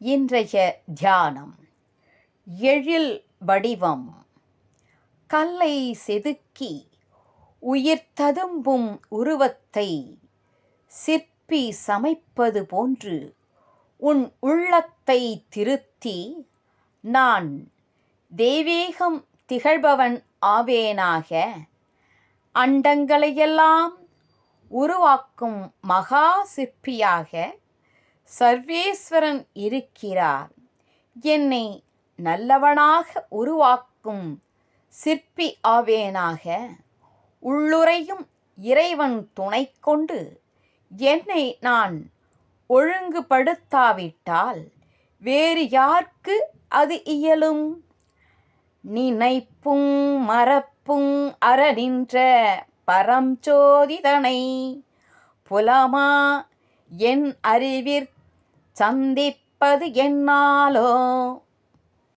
இன்றைய தியானம். எழில் வடிவம். கல்லை செதுக்கி உயிர் ததும்பும் உருவத்தை சிற்பி சமைப்பது போன்று உன் உள்ளத்தை திருத்தி நான் தெய்வீகம் திகழ்பவன் ஆவேனாக அண்டங்களையெல்லாம் உருவாக்கும் மகா சிற்பியாக சர்வேஸ்வரன் இருக்கிறார். என்னை நல்லவனாக உருவாக்கும் சிற்பி ஆவேனாக உள்ளுரையும் இறைவன் துணை கொண்டு என்னை நான் ஒழுங்குபடுத்தாவிட்டால் வேறு யார்க்கு அது இயலும்? நினைப்பும் மறப்பும் அற நின்ற பரஞ்சோதிதனை புலமா என் அறிவிற் சந்திப்பது என்னாலோ?